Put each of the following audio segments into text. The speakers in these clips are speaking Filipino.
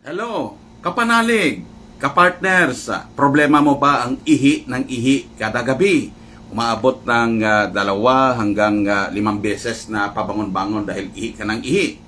Hello, kapanalig, kapartners, ah, problema mo ba ang ihi ng ihi kada gabi? Umaabot ng ah, dalawa hanggang ah, limang beses na pabangon-bangon dahil ihi ka ng ihi.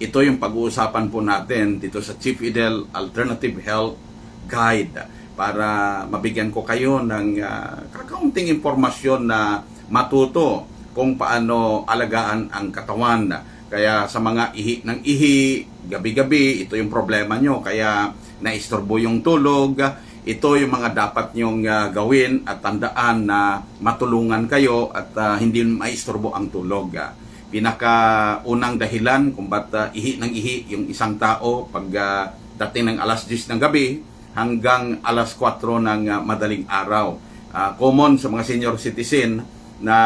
Ito yung pag-uusapan po natin dito sa Chief Idel Alternative Health Guide para mabigyan ko kayo ng uh, kakaunting impormasyon na matuto kung paano alagaan ang katawan. Kaya sa mga ihi ng ihi, gabi-gabi, ito yung problema nyo. Kaya naistorbo yung tulog. Ito yung mga dapat nyong ah, gawin at tandaan na matulungan kayo at ah, hindi maistorbo ang tulog. Ah, Pinaka unang dahilan kung ba't ah, ihi ng ihi yung isang tao pag ah, dating ng alas 10 ng gabi hanggang alas 4 ng ah, madaling araw. Ah, common sa mga senior citizen na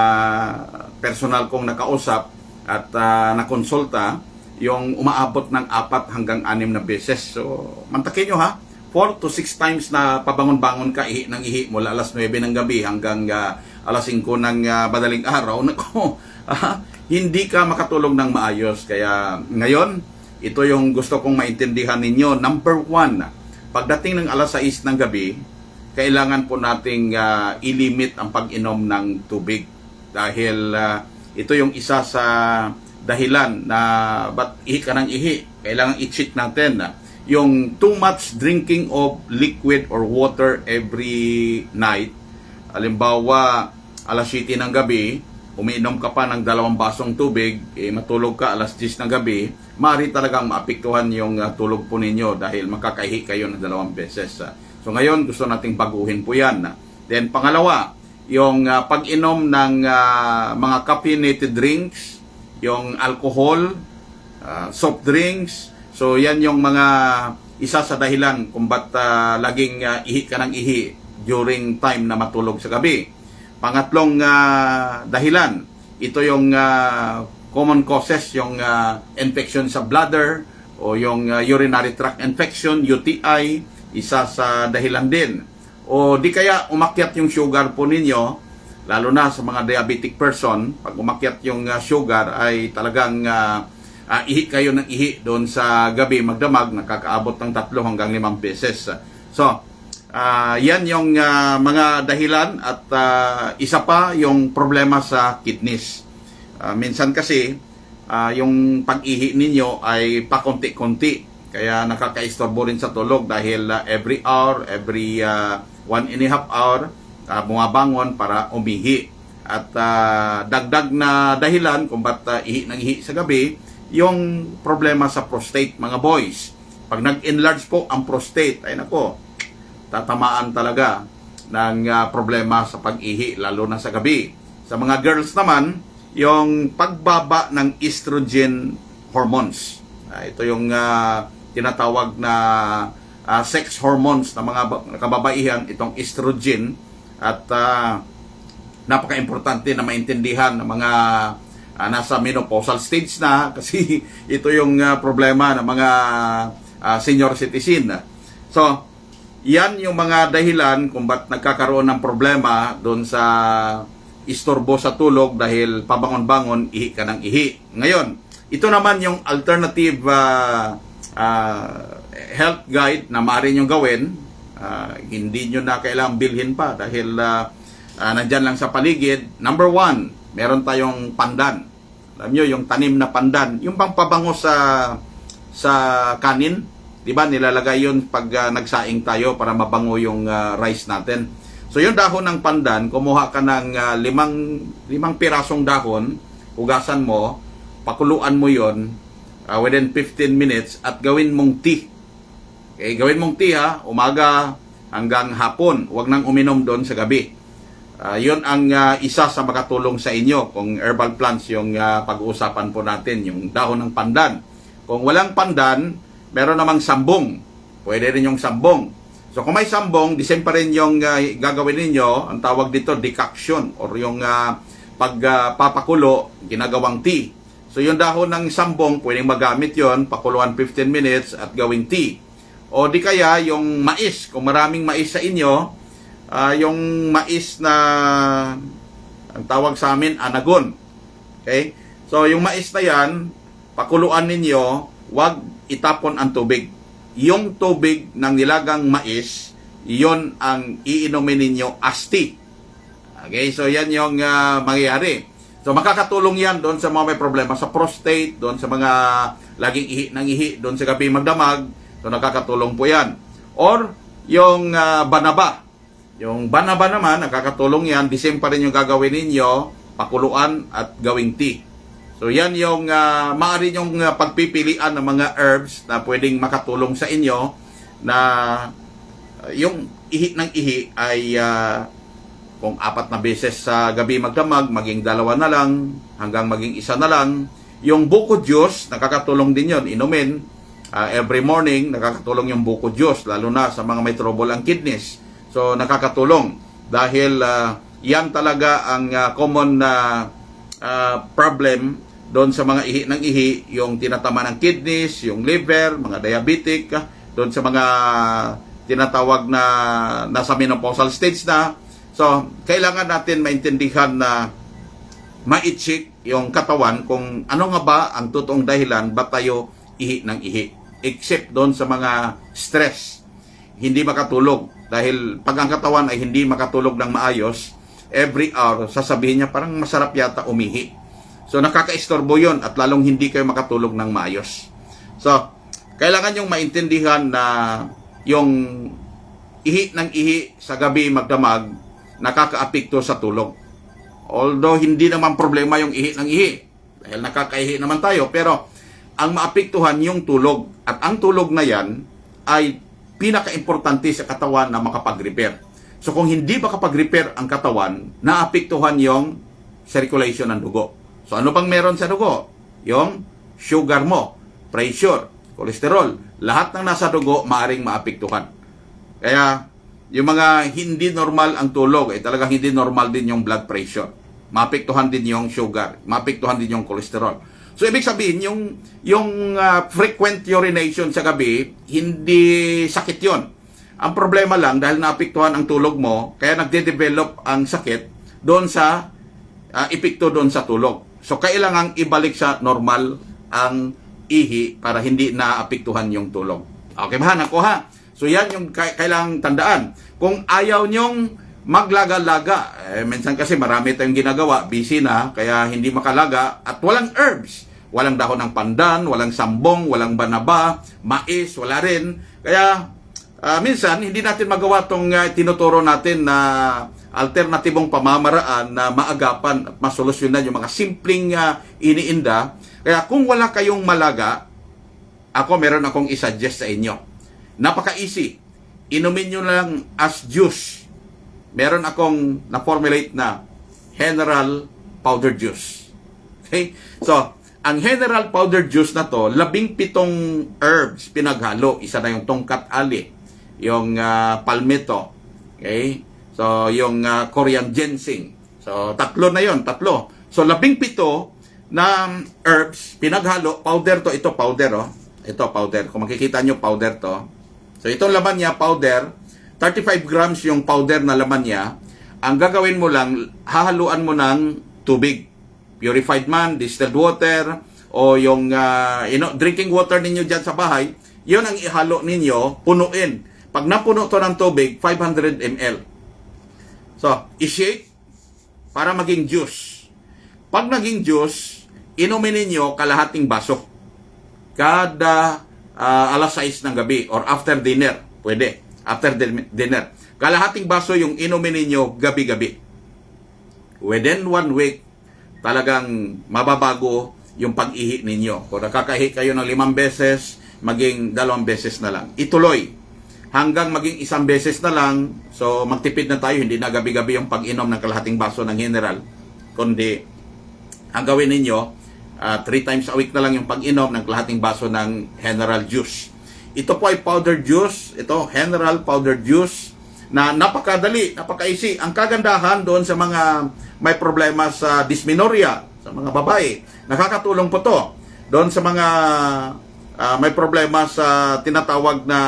personal kong nakausap at ah, nakonsulta yung umaabot ng apat hanggang anim na beses. So, mantakin nyo ha, 4 to 6 times na pabangon-bangon ka ihi ng ihi mula alas 9 ng gabi hanggang ah, alas 5 ng ah, madaling araw. Nako, ah, hindi ka makatulog ng maayos. Kaya ngayon, ito yung gusto kong maintindihan ninyo. Number one, pagdating ng alas 6 ng gabi, kailangan po nating ah, ilimit ang pag-inom ng tubig dahil ah, ito yung isa sa dahilan na ba't ihi ka ng ihi. Kailangan i-check natin na yung too much drinking of liquid or water every night. Halimbawa, alas 7 ng gabi, umiinom ka pa ng dalawang basong tubig, eh, matulog ka alas 10 ng gabi, maaari talagang maapektuhan yung ah, tulog po ninyo dahil makakaihi kayo ng dalawang beses. ah. So ngayon, gusto nating baguhin po yan. ah. Then pangalawa, yung ah, pag-inom ng ah, mga caffeinated drinks, yung alcohol, ah, soft drinks. So yan yung mga isa sa dahilan kung ba't ah, laging ah, ihi ka ng ihi during time na matulog sa gabi. Pangatlong ah, dahilan, ito yung ah, common causes, yung ah, infection sa bladder o yung ah, urinary tract infection, UTI, isa sa dahilan din. O di kaya umakyat yung sugar po ninyo, lalo na sa mga diabetic person, pag umakyat yung ah, sugar ay talagang ah, ah, ihi kayo ng ihi doon sa gabi magdamag, nakakaabot ng tatlo hanggang limang beses. So, ah, yan yung ah, mga dahilan at ah, isa pa yung problema sa kidneys. Ah, minsan kasi, ah, yung pag-ihi ninyo ay pakonti-konti. Kaya nakakaistorbo rin sa tulog dahil ah, every hour, every ah, one and a half hour, ah, bumabangon para umihi. At ah, dagdag na dahilan kung ba't ah, ihi ng ihi sa gabi, yung problema sa prostate mga boys. Pag nag-enlarge po ang prostate, ay nako, tatamaan talaga ng ah, problema sa pag-ihi, lalo na sa gabi. Sa mga girls naman, yung pagbaba ng estrogen hormones. Ah, ito yung ah, tinatawag na ah, sex hormones ng mga ba- kababaihan, itong estrogen. At ah, napaka-importante na maintindihan ng mga ah, nasa menopausal stage na kasi ito yung ah, problema ng mga ah, senior citizen. So, yan yung mga dahilan kung ba't nagkakaroon ng problema doon sa istorbo sa tulog dahil pabangon-bangon, ihi ka ng ihi. Ngayon, ito naman yung alternative ah, ah, health guide na maaari nyo gawin. Ah, hindi nyo na kailangang bilhin pa dahil ah, ah, nandyan lang sa paligid. Number one, meron tayong pandan. Alam nyo, yung tanim na pandan, yung bang pabango sa sa kanin, 'di ba? Nilalagay 'yun pag ah, nagsaing tayo para mabango yung ah, rice natin. So yung dahon ng pandan, kumuha ka ng ah, limang limang pirasong dahon, hugasan mo, pakuluan mo 'yon ah, within 15 minutes at gawin mong tea. Okay, gawin mong tea ha, umaga hanggang hapon. Huwag nang uminom doon sa gabi. Ah, yun ang ah, isa sa makatulong sa inyo kung herbal plants yung ah, pag-uusapan po natin, yung dahon ng pandan. Kung walang pandan, meron namang sambong. Pwede rin yung sambong. So kung may sambong, the pa rin yung ah, gagawin ninyo, ang tawag dito decoction or yung ah, pagpapakulo, ginagawang tea. So yung dahon ng sambong, pwedeng magamit yon pakuluan 15 minutes at gawing tea. O di kaya yung mais, kung maraming mais sa inyo, ah, yung mais na ang tawag sa amin anagon. Okay? So yung mais na yan, pakuluan ninyo, wag itapon ang tubig. yung tubig ng nilagang mais, yon ang iinumin ninyo asti. Okay, so yan yung ah, mangyayari. So makakatulong yan doon sa mga may problema sa prostate, doon sa mga laging ihi ng ihi, doon sa gabi magdamag. So nakakatulong po yan. Or yung ah, banaba. Yung banaba naman, nakakatulong yan. The same pa rin yung gagawin ninyo, pakuluan at gawing tea. So yan yung uh, maaari yung ah, pagpipilian ng mga herbs na pwedeng makatulong sa inyo na ah, yung ihi ng ihi ay ah, kung apat na beses sa gabi magdamag, maging dalawa na lang, hanggang maging isa na lang. Yung buko juice, nakakatulong din yon inumin. Ah, every morning, nakakatulong yung buko juice, lalo na sa mga may trouble ang kidneys. So, nakakatulong. Dahil ah, yan talaga ang ah, common na ah, problem doon sa mga ihi ng ihi, yung tinatama ng kidneys, yung liver, mga diabetic, ah, doon sa mga tinatawag na nasa menopausal stage na. So, kailangan natin maintindihan na ma-check yung katawan kung ano nga ba ang totoong dahilan ba tayo ihi ng ihi. Except doon sa mga stress, hindi makatulog. Dahil pag ang katawan ay hindi makatulog ng maayos, every hour, sasabihin niya parang masarap yata umihi. So nakakaistorbo yon at lalong hindi kayo makatulog ng maayos. So, kailangan yung maintindihan na yung ihi ng ihi sa gabi magdamag nakakaapekto sa tulog. Although hindi naman problema yung ihi ng ihi dahil nakakaihi naman tayo pero ang maapektuhan yung tulog at ang tulog na yan ay pinaka-importante sa katawan na makapag-repair. So kung hindi makapag-repair ang katawan, naapektuhan yung circulation ng dugo. So ano bang meron sa dugo? Yung sugar mo, pressure, cholesterol, lahat ng nasa dugo maaring maapektuhan. Kaya yung mga hindi normal ang tulog, eh talagang hindi normal din yung blood pressure. Maapektuhan din yung sugar, maapektuhan din yung cholesterol. So ibig sabihin yung yung ah, frequent urination sa gabi hindi sakit 'yon. Ang problema lang dahil naapektuhan ang tulog mo, kaya nagde-develop ang sakit doon sa ah, epekto doon sa tulog. So kailangang ibalik sa normal ang ihi para hindi naapektuhan yung tulog. Okay ba? Nako ha. So yan yung ka- kailangang tandaan. Kung ayaw nyong maglaga-laga, eh, minsan kasi marami tayong ginagawa, busy na, kaya hindi makalaga, at walang herbs. Walang dahon ng pandan, walang sambong, walang banaba, mais, wala rin. Kaya ah, minsan hindi natin magawa tong ah, tinuturo natin na alternatibong pamamaraan na maagapan at masolusyonan yung mga simpleng ah, iniinda. Kaya kung wala kayong malaga, ako meron akong isuggest sa inyo. Napaka-easy. Inumin nyo lang as juice. Meron akong na-formulate na General Powder Juice. Okay? So, ang General Powder Juice na to, labing pitong herbs pinaghalo. Isa na yung tongkat ali, yung ah, palmetto, okay? So, yung ah, Korean ginseng. So, tatlo na yon tatlo. So, labing pito na herbs, pinaghalo, powder to, ito powder, oh. Ito powder. Kung makikita nyo, powder to. So, itong laman niya, powder. 35 grams yung powder na laman niya. Ang gagawin mo lang, hahaluan mo ng tubig. Purified man, distilled water, o yung ah, you know, drinking water ninyo dyan sa bahay, yun ang ihalo ninyo, punuin. Pag napuno to ng tubig, 500 ml. So, i-shake para maging juice. Pag naging juice, inumin ninyo kalahating baso. Kada ah, alas 6 ng gabi or after dinner. Pwede. After din- dinner. Kalahating baso yung inumin ninyo gabi-gabi. Within one week, talagang mababago yung pag-ihi ninyo. Kung nakakahi kayo ng limang beses, maging dalawang beses na lang. Ituloy. Hanggang maging isang beses na lang, so magtipid na tayo, hindi na gabi-gabi yung pag-inom ng kalahating baso ng general, kundi ang gawin ninyo, ah, three times a week na lang yung pag-inom ng kalahating baso ng general juice. Ito po ay powder juice, ito general powder juice, na napakadali, napaka-easy. Ang kagandahan doon sa mga may problema sa dysmenorrhea, sa mga babae, nakakatulong po to. Doon sa mga ah, may problema sa tinatawag na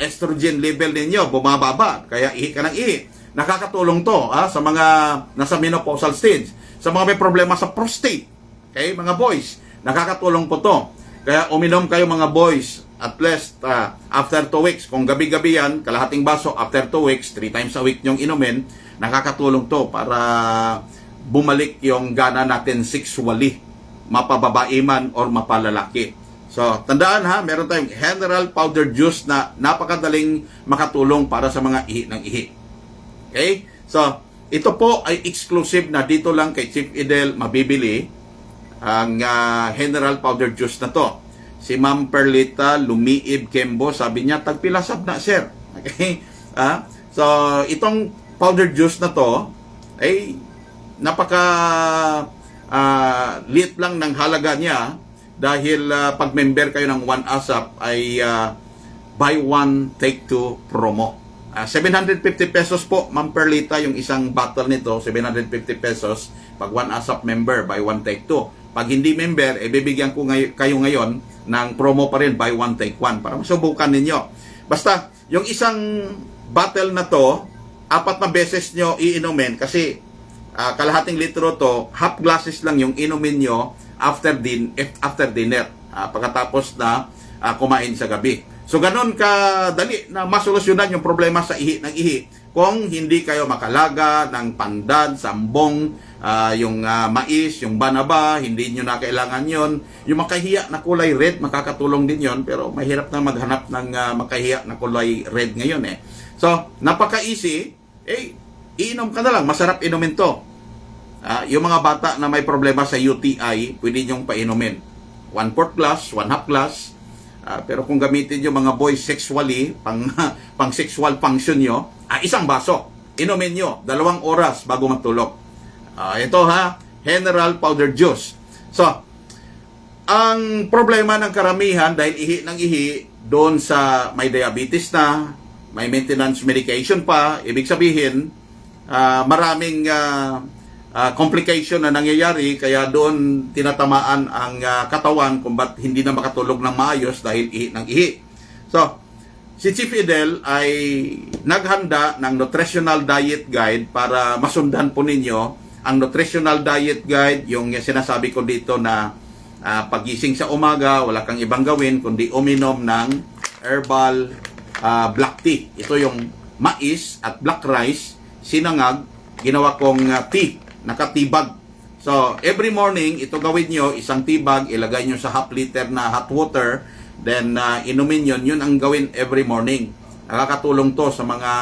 estrogen level ninyo, bumababa, kaya ihi ka ng ihi. Nakakatulong to ah, sa mga nasa menopausal stage. Sa mga may problema sa prostate, okay, mga boys, nakakatulong po to. Kaya uminom kayo mga boys at least ah, after 2 weeks. Kung gabi-gabi yan, kalahating baso, after 2 weeks, 3 times a week yung inumin, nakakatulong to para bumalik yung gana natin sexually, mapababae man or mapalalaki. So, tandaan ha, meron tayong General Powder Juice na napakadaling makatulong para sa mga ihi ng ihi. Okay? So, ito po ay exclusive na dito lang kay Chief Idel mabibili ang ah, General Powder Juice na to. Si Ma'am Perlita Lumiib Kembo, sabi niya, tagpilasab na, sir. Okay? Ah, so, itong powder juice na to, ay napaka ah, liit lang ng halaga niya dahil ah, pag member kayo ng One ASAP ay ah, buy one, take two promo. Ah, 750 pesos po, Ma'am Perlita, yung isang bottle nito, 750 pesos. Pag one ASAP member, buy one, take two. Pag hindi member, eh, ko ngay- kayo ngayon ng promo pa rin, buy one, take one, para masubukan ninyo. Basta, yung isang bottle na to, apat na beses nyo iinumin kasi ah, kalahating litro to, half glasses lang yung inumin nyo after din after dinner. Ah, pagkatapos na ah, kumain sa gabi. So ganun kadali na masolusyonan yung problema sa ihi ng ihi kung hindi kayo makalaga ng pandad, sambong, ah, yung ah, mais, yung banaba, hindi nyo na kailangan yon. Yung makahiya na kulay red, makakatulong din yon pero mahirap na maghanap ng ah, makahiya na kulay red ngayon eh. So, napaka-easy, eh, iinom ka na lang, masarap inumin to. Ah, yung mga bata na may problema sa UTI, pwede nyong painumin. One fourth glass, one half glass. Ah, pero kung gamitin yung mga boys sexually, pang, pang sexual function nyo, ah, isang baso. Inumin nyo, dalawang oras bago matulog. Ah, ito ha, General Powder Juice. So, ang problema ng karamihan dahil ihi ng ihi doon sa may diabetes na, may maintenance medication pa, ibig sabihin, ah, maraming ah, ah, complication na nangyayari kaya doon tinatamaan ang ah, katawan kung ba't hindi na makatulog ng maayos dahil ihi ng ihi. So, si Chief Idel ay naghanda ng nutritional diet guide para masundan po ninyo ang nutritional diet guide, yung sinasabi ko dito na ah, pagising sa umaga, wala kang ibang gawin kundi uminom ng herbal ah, black tea. Ito yung mais at black rice, sinangag, ginawa kong ah, tea, nakatibag. So, every morning, ito gawin nyo, isang tibag, ilagay nyo sa half liter na hot water, then ah, inumin yun, yun ang gawin every morning. Nakakatulong to sa mga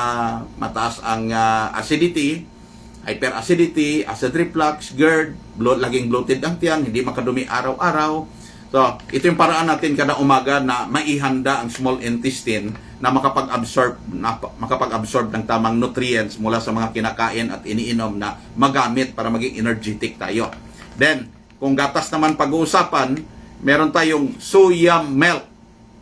mataas ang ah, acidity, hyperacidity, acid reflux, GERD, blo- laging bloated ang tiyan, hindi makadumi araw-araw. So, ito yung paraan natin kada umaga na maihanda ang small intestine na makapag-absorb na makapag-absorb ng tamang nutrients mula sa mga kinakain at iniinom na magamit para maging energetic tayo. Then, kung gatas naman pag-uusapan, meron tayong soya milk.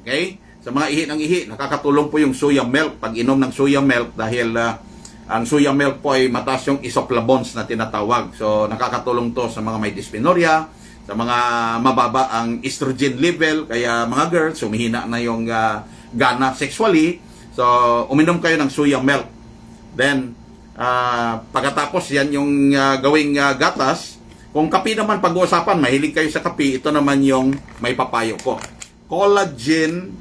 Okay? Sa mga ihi ng ihi, nakakatulong po yung soya milk pag inom ng soya milk dahil ah, ang soya milk po ay mataas yung isoflavones na tinatawag. So, nakakatulong to sa mga may dysmenorrhea, sa mga mababa ang estrogen level, kaya mga girls, humihina na yung ah, gana sexually. So, uminom kayo ng soya milk. Then, ah, pagkatapos yan yung ah, gawing ah, gatas, kung kape naman pag-uusapan, mahilig kayo sa kape, ito naman yung may papayo ko. Collagen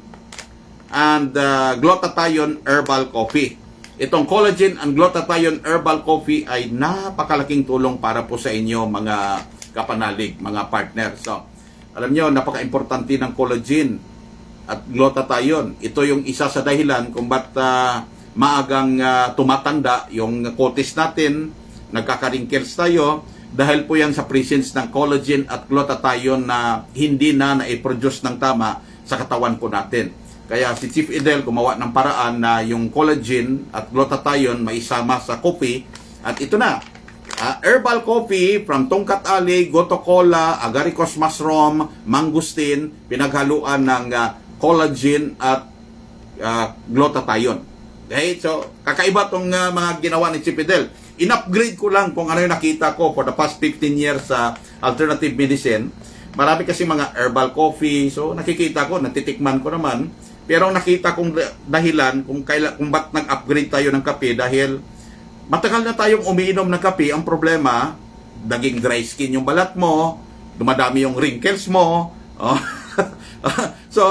and uh, glutathione herbal coffee. Itong collagen and glutathione herbal coffee ay napakalaking tulong para po sa inyo mga kapanalig, mga partner. So, alam nyo, napaka-importante ng collagen at glutathione. Ito yung isa sa dahilan kung ba't ah, maagang ah, tumatanda yung kutis natin, nagkaka-wrinkles tayo, dahil po yan sa presence ng collagen at glutathione na hindi na na-produce ng tama sa katawan po natin. Kaya si Chief Idel gumawa ng paraan na yung collagen at glutathione maisama sa coffee at ito na. ah, herbal coffee from Tongkat Ali, Goto Cola, Agaricus mushroom, mangustin, pinaghaluan ng ah, collagen at uh, glutathione. Okay? So, kakaiba tong uh, mga ginawa ni Chief Fidel. In-upgrade ko lang kung ano yung nakita ko for the past 15 years sa alternative medicine. Marami kasi mga herbal coffee. So, nakikita ko, natitikman ko naman. Pero ang nakita kong da- dahilan kung, kaila, kung ba't nag-upgrade tayo ng kape dahil matagal na tayong umiinom ng kape. Ang problema, naging dry skin yung balat mo, dumadami yung wrinkles mo. Oh. so,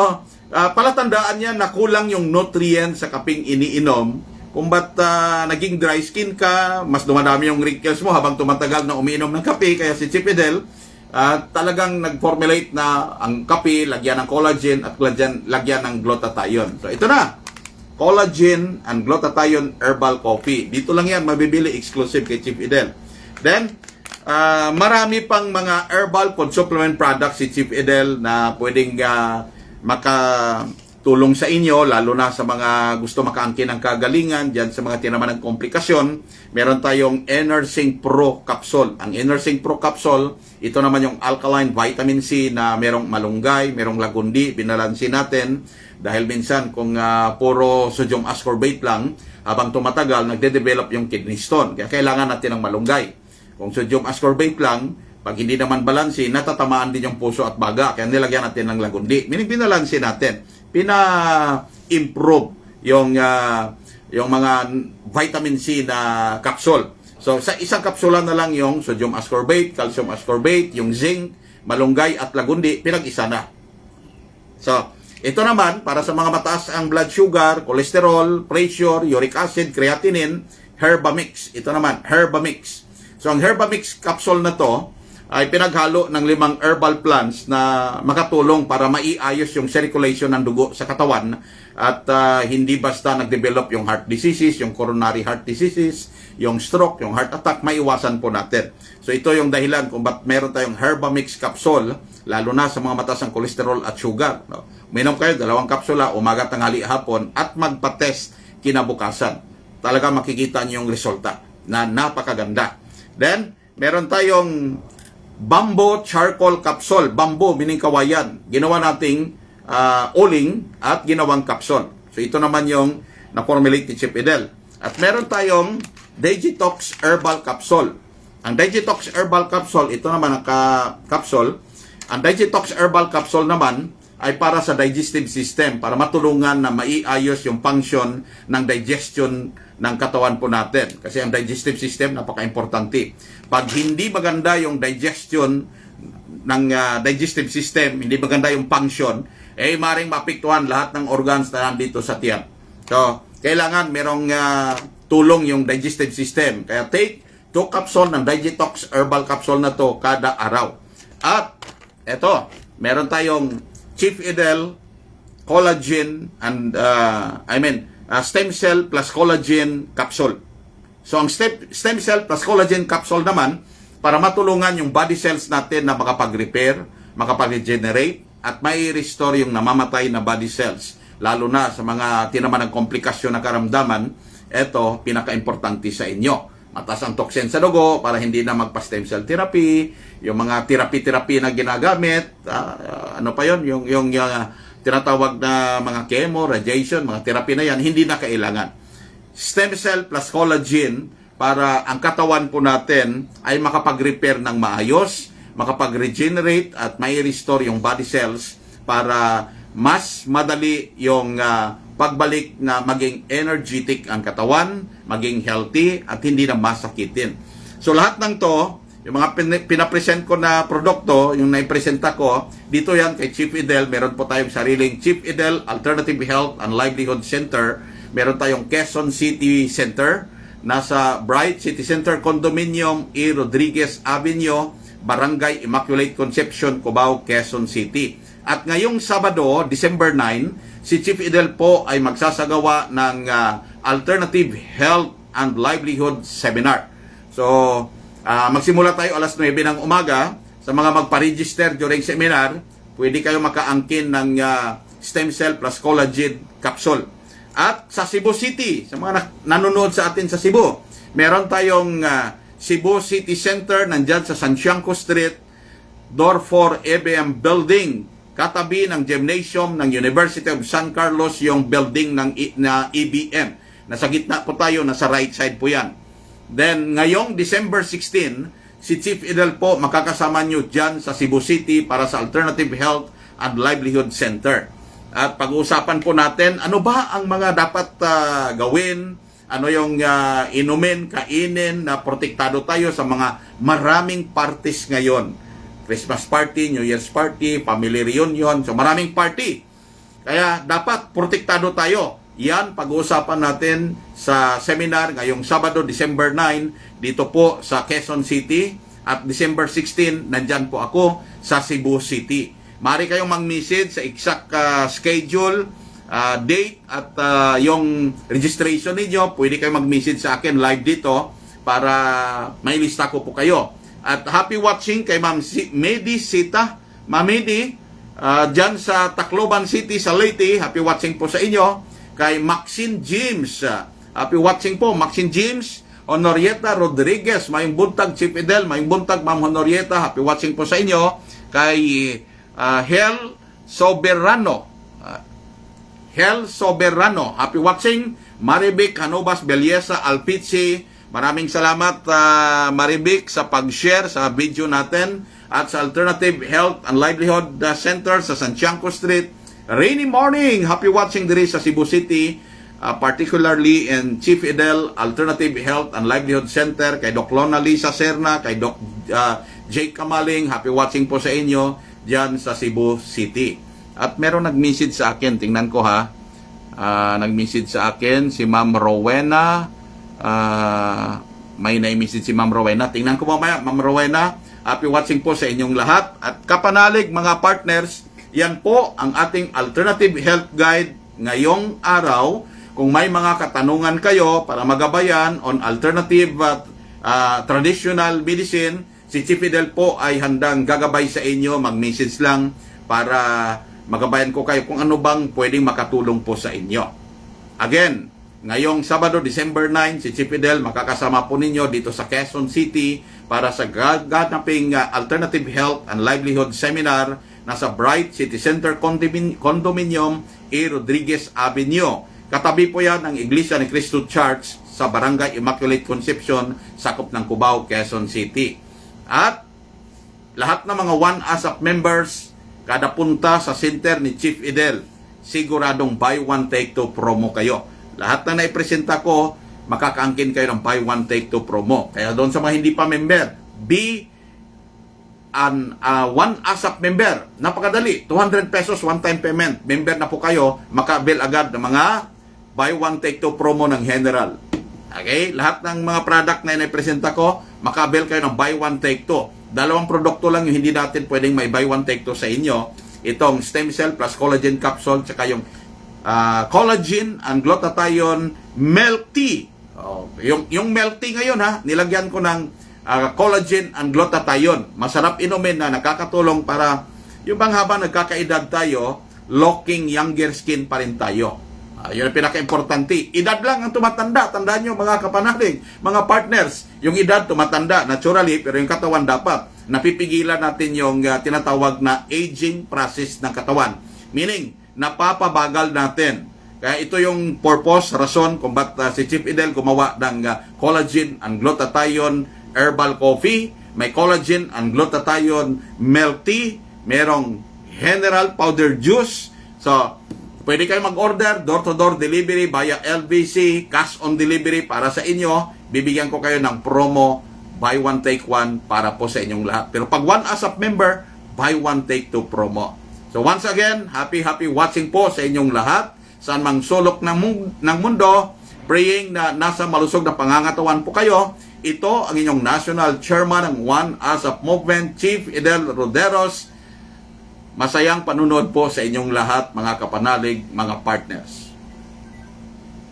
ah, palatandaan niya na kulang yung nutrient sa kaping iniinom kung ba't ah, naging dry skin ka, mas dumadami yung wrinkles mo habang tumatagal na umiinom ng kape. Kaya si Chip Fidel, ah, talagang nag-formulate na ang kape, lagyan ng collagen at lagyan, lagyan ng glutathione. So ito na, collagen and glutathione herbal coffee. Dito lang yan, mabibili exclusive kay Chief Fidel. Then, ah, marami pang mga herbal food supplement products si Chief Edel na pwedeng ah, makatulong sa inyo, lalo na sa mga gusto makaangkin ng kagalingan, dyan sa mga tinaman ng komplikasyon. Meron tayong Enersync Pro Capsule. Ang Enersync Pro Capsule, ito naman yung alkaline vitamin C na merong malunggay, merong lagundi, binalansin natin. Dahil minsan kung ah, puro sodium ascorbate lang, habang tumatagal, nagde-develop yung kidney stone. Kaya kailangan natin ng malunggay. Kung sodium ascorbate lang, pag hindi naman balansi, natatamaan din yung puso at baga. Kaya nilagyan natin ng lagundi. Meaning binalansi natin. Pina-improve yung, ah, yung mga vitamin C na capsule. So sa isang kapsula na lang yung sodium ascorbate, calcium ascorbate, yung zinc, malunggay at lagundi, pinag-isa na. So, ito naman, para sa mga mataas ang blood sugar, cholesterol, pressure, uric acid, creatinine, Herbamix. Ito naman, Herbamix. So, ang Herbamix capsule na to ay pinaghalo ng limang herbal plants na makatulong para maiayos yung circulation ng dugo sa katawan at ah, hindi basta nag-develop yung heart diseases, yung coronary heart diseases, yung stroke, yung heart attack, maiwasan po natin. So ito yung dahilan kung ba't meron tayong Herbamix capsule, lalo na sa mga mataas ang kolesterol at sugar. No? Minom kayo dalawang kapsula, umaga, tanghali, hapon, at magpa-test kinabukasan. Talaga makikita niyo yung resulta na napakaganda. Then, meron tayong Bambo Charcoal Capsule. Bambo, meaning kawayan. Ginawa nating ah, uling at ginawang capsule. So ito naman yung na-formulate ni Chip Edel. At meron tayong Digitox Herbal Capsule. Ang Digitox Herbal Capsule, ito naman ang ka- capsule. Ang Digitox Herbal Capsule naman ay para sa digestive system, para matulungan na maiayos yung function ng digestion ng katawan po natin. Kasi ang digestive system, napaka-importante. Pag hindi maganda yung digestion ng ah, digestive system, hindi maganda yung function, eh maring mapiktuhan lahat ng organs na nandito sa tiyan. So, kailangan merong ah, tulong yung digestive system. Kaya take 2 capsule ng Digitox Herbal Capsule na to kada araw. At eto, meron tayong Chief Edel collagen and uh, I mean uh, stem cell plus collagen capsule. So ang stem, stem cell plus collagen capsule naman para matulungan yung body cells natin na makapag-repair, makapag-regenerate at may restore yung namamatay na body cells. Lalo na sa mga tinaman ng komplikasyon na karamdaman, ito pinaka-importante sa inyo. Mataas ang toxin sa dugo para hindi na magpa-stem cell therapy, yung mga therapy-therapy na ginagamit, ah, ano pa yon yung, yung, yung ah, tinatawag na mga chemo, radiation, mga therapy na yan, hindi na kailangan. Stem cell plus collagen para ang katawan po natin ay makapag-repair ng maayos, makapag-regenerate at may restore yung body cells para mas madali yung ah, pagbalik na maging energetic ang katawan, maging healthy at hindi na masakitin. So lahat ng to, yung mga pin- pinapresent ko na produkto, yung naipresenta ko, dito yan kay Chief Edel, meron po tayong sariling Chief Edel Alternative Health and Livelihood Center. Meron tayong Quezon City Center, nasa Bright City Center Condominium E. Rodriguez Avenue, Barangay Immaculate Conception, Cubao, Quezon City. At ngayong Sabado, December 9, si Chief Edel po ay magsasagawa ng ah, Alternative Health and Livelihood Seminar. So, ah, magsimula tayo alas 9 ng umaga. Sa mga magpa-register during seminar, pwede kayo makaangkin ng ah, stem cell plus collagen capsule. At sa Cebu City, sa mga na- nanonood sa atin sa Cebu, meron tayong ah, Cebu City Center nandyan sa Santiago Street, door 4 ABM Building, katabi ng gymnasium ng University of San Carlos yung building ng I- na EBM. Nasa gitna po tayo, nasa right side po yan. Then, ngayong December 16, si Chief Idel po makakasama nyo dyan sa Cebu City para sa Alternative Health and Livelihood Center. At pag-uusapan po natin, ano ba ang mga dapat ah, gawin, ano yung ah, inumin, kainin na protektado tayo sa mga maraming parties ngayon. Christmas party, New Year's party, family reunion, so maraming party. Kaya dapat protektado tayo. Yan, pag-uusapan natin sa seminar ngayong Sabado, December 9, dito po sa Quezon City. At December 16, nandyan po ako sa Cebu City. Mari kayong mag-message sa exact ah, schedule, ah, date at ah, yung registration ninyo. Pwede kayong mag-message sa akin live dito para may lista ko po kayo. At happy watching kay Ma'am Medi Sita. Ma'am Medi, ah, dyan sa Tacloban City sa Leyte. Happy watching po sa inyo. Kay Maxine James. ah, happy watching po, Maxine James. Honorieta Rodriguez, mayong buntag Chief Edel, mayong buntag Ma'am Honorieta, happy watching po sa inyo. Kay ah, Hel Soberano, ah, Hel Soberano. Happy watching. Marivic Canobas Belleza Alpici. Maraming salamat ah, Marivic sa pag-share sa video natin at sa Alternative Health and Livelihood ah, Center sa Santiago Street. Rainy morning. Happy watching diri sa Cebu City. ah, particularly in Chief Edel Alternative Health and Livelihood Center kay Doc Lona Lisa Serna, kay Doc ah, Jake Kamaling. Happy watching po sa inyo diyan sa Cebu City. At meron nag-message sa akin, tingnan ko ha. Ah, nag-message sa akin si Ma'am Rowena. Ah, may na-message si Ma'am Rowena. Tingnan ko mamaya, Ma'am Rowena. Happy watching po sa inyong lahat. At kapanalig mga partners, yan po ang ating alternative health guide ngayong araw. Kung may mga katanungan kayo para magabayan on alternative at ah, traditional medicine, si Chief Fidel po ay handang gagabay sa inyo. Mag-message lang para magabayan ko kayo kung ano bang pwedeng makatulong po sa inyo. Again, ngayong Sabado, December 9, si Chief Fidel makakasama po ninyo dito sa Quezon City para sa gaganaping uh, Alternative Health and Livelihood Seminar na sa Bright City Center Condomin- Condominium A. Rodriguez Avenue. Katabi po yan ng Iglesia ni Cristo Church sa Barangay Immaculate Conception, sakop ng Cubao, Quezon City. At lahat ng mga One ASAP members, kada punta sa center ni Chief Idel, siguradong buy one take two promo kayo. Lahat na naipresenta ko, makakaangkin kayo ng buy one take two promo. Kaya doon sa mga hindi pa member, be an uh, one ASAP member. Napakadali, 200 pesos one time payment. Member na po kayo, makabil agad ng mga buy one take two promo ng General. Okay? Lahat ng mga product na inipresenta ko, makabil kayo ng buy one take two. Dalawang produkto lang yung hindi natin pwedeng may buy one take two sa inyo. Itong stem cell plus collagen capsule, tsaka yung ah, collagen and glutathione milk tea. Oh, yung, yung milk tea ngayon ha, nilagyan ko ng ah, collagen and glutathione. Masarap inumin na nakakatulong para yung bang habang nagkakaedad tayo, locking younger skin pa rin tayo. Ah, yun ang pinaka-importante. Edad lang ang tumatanda. Tandaan nyo mga kapanalig, mga partners. Yung edad tumatanda naturally, pero yung katawan dapat. Napipigilan natin yung ah, tinatawag na aging process ng katawan. Meaning, napapabagal natin. Kaya ito yung purpose, rason kung ba't ah, si Chief Idel gumawa ng ah, collagen and glutathione herbal coffee, may collagen and glutathione milk tea, merong mineral powder juice. So, Pwede kayo mag-order, door-to-door delivery via LBC, cash on delivery para sa inyo. Bibigyan ko kayo ng promo, buy one take one para po sa inyong lahat. Pero pag one ASAP member, buy one take two promo. So once again, happy happy watching po sa inyong lahat. Saan mang sulok ng, ng mundo, praying na nasa malusog na pangangatawan po kayo. Ito ang inyong National Chairman ng One ASAP Movement, Chief Edel Roderos, Masayang panunod po sa inyong lahat, mga kapanalig, mga partners.